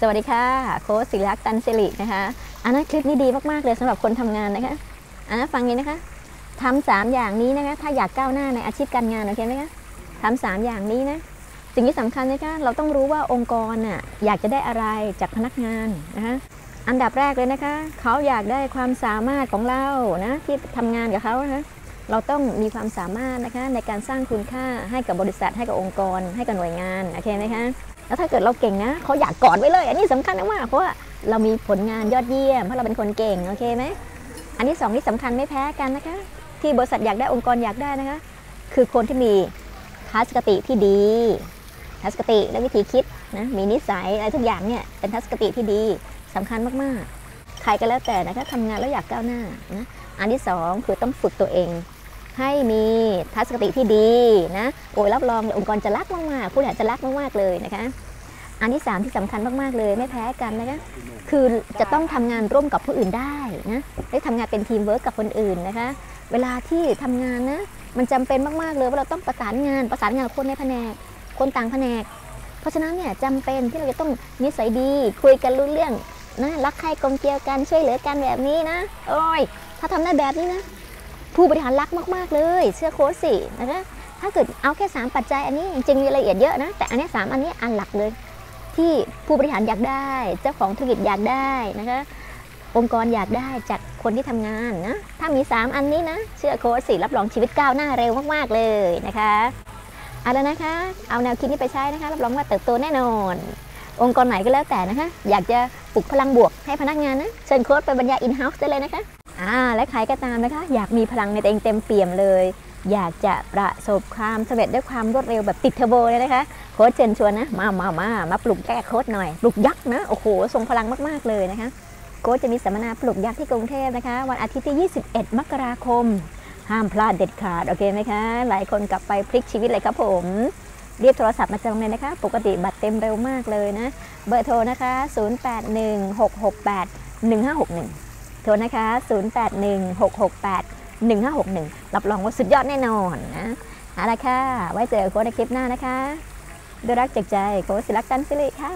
สวัสดีค่ะ โค้ชศิลักษ์ตันสิรินะคะอันนั้นคลิปนี้ดีมาก ๆ เลยสำหรับคนทำงานนะคะอันนั้นฟังนี้นะคะทำสามอย่างนี้นะคะถ้าอยากก้าวหน้าในอาชีพการงานโอเคไหมคะทำสามอย่างนี้นะสิ่งที่สำคัญนะคะเราต้องรู้ว่าองค์กรน่ะอยากจะได้อะไรจากพนักงานนะคะอันดับแรกเลยนะคะ เขาอยากได้ความสามารถของเรานะที่ทำงานกับเขานะคะ เราต้องมีความสามารถนะคะในการสร้างคุณค่าให้กับบริษัทให้กับองค์กร ให้กับหน่วยงานโอเคไหมคะแล้วถ้าเกิดเราเก่งนะเขาอยากกอดไว้เลย อันนี้สำคัญมากเพราะว่าเรามีผลงานยอดเยี่ยมเพราะเราเป็นคนเก่งโอเคไหมอันที่สองที่สำคัญไม่แพ้กันนะคะ ที่บริษัทอยากได้องค์กรอยากได้นะคะ คือคนที่มีทัศนคติที่ดีทัศนคติและวิธีคิดนะมีนิสัยอะไรทุกอย่างเนี่ยเป็นทัศนคติที่ดีสำคัญมากๆ ใครก็แล้วแต่นะคะทำงานแล้วอยากก้าวหน้านะอันที่สองคือต้องฝึกตัวเอง ให้มีทัศนคติที่ดีนะโอ้ยรับรององค์กรจะรักมากๆผู้บริหารจะรักมากๆเลยนะคะ อันที่ 3 ที่สำคัญมากๆเลยไม่แพ้กันนะคะคือจะต้องทำงานร่วมกับผู้อื่นได้นะได้ทำงานเป็นทีมเวิร์กกับคนอื่นนะคะ เวลาที่ทำงานนะมันจำเป็นมากๆเลยว่าเราต้องประสานงานประสานงานคนในแผนกคนต่างแผนก เพราะฉะนั้นเนี่ยจำเป็นที่เราจะต้องนิสัยดี คุยกันรู้เรื่องนะรักใครกลมเกลียวกันช่วยเหลือกันแบบนี้นะ โอ้ย ถ้าทำได้แบบนี้นะ ผู้บริหารรักมาก ๆ เลยเชื่อโค้ชสินะคะถ้าเกิดเอาแค่ 3 ปัจจัยอันนี้จริงมีรายละเอียดเยอะนะ แต่อันนี้ 3 อันนี้อันหลักเลย ที่ผู้บริหารอยากได้ เจ้าของธุรกิจอยากได้นะคะองค์กรอยากได้จากคนที่ทำงานนะ ถ้ามี 3 อันนี้นะ เชื่อโค้ชสิรับรองชีวิตก้าวหน้าเร็วมากๆเลยนะคะเอาแล้วนะคะ เอาแนวคิดนี้ไปใช้นะคะ รับรองว่าเติบโตแน่นอน องค์กรไหนก็แล้วแต่นะคะ อยากจะปลุกพลังบวกให้พนักงานนะ เชิญโค้ชไปบรรยายอินเฮ้าส์ได้เลยนะคะ อ่าและใครก็ตามนะคะ อยากมีพลังในตัวเองเต็มเปี่ยมเลย อยากจะประสบความสำเร็จด้วยความรวดเร็วแบบติดเทอร์โบเลยนะคะ โค้ชเชิญชวนนะ มามามามาปลุกแก้โค้ชหน่อย ปลุกยักษ์นะ โอ้โหทรงพลังมาก ๆ เลยนะคะ โค้ชจะมีสัมมนาปลุกยักษ์ที่กรุงเทพนะคะ วันอาทิตย์ที่ 21 มกราคม ห้ามพลาดเด็ดขาด โอเคไหมคะ หลายคนกลับไปพลิกชีวิตเลยครับผมเรียบโทรศัพท์มาจองเลยนะคะ ปกติบัตรเต็มเร็วมากเลยนะ เบอร์โทรนะคะ 0816681561 โทรนะคะ 0816681561 รับรองว่าสุดยอดแน่นอนนะเอาละค่ะ ไว้เจอโค้ดในคลิปหน้านะคะด้วยรักจากใจโค้ชศิลักตันสิริค่ะ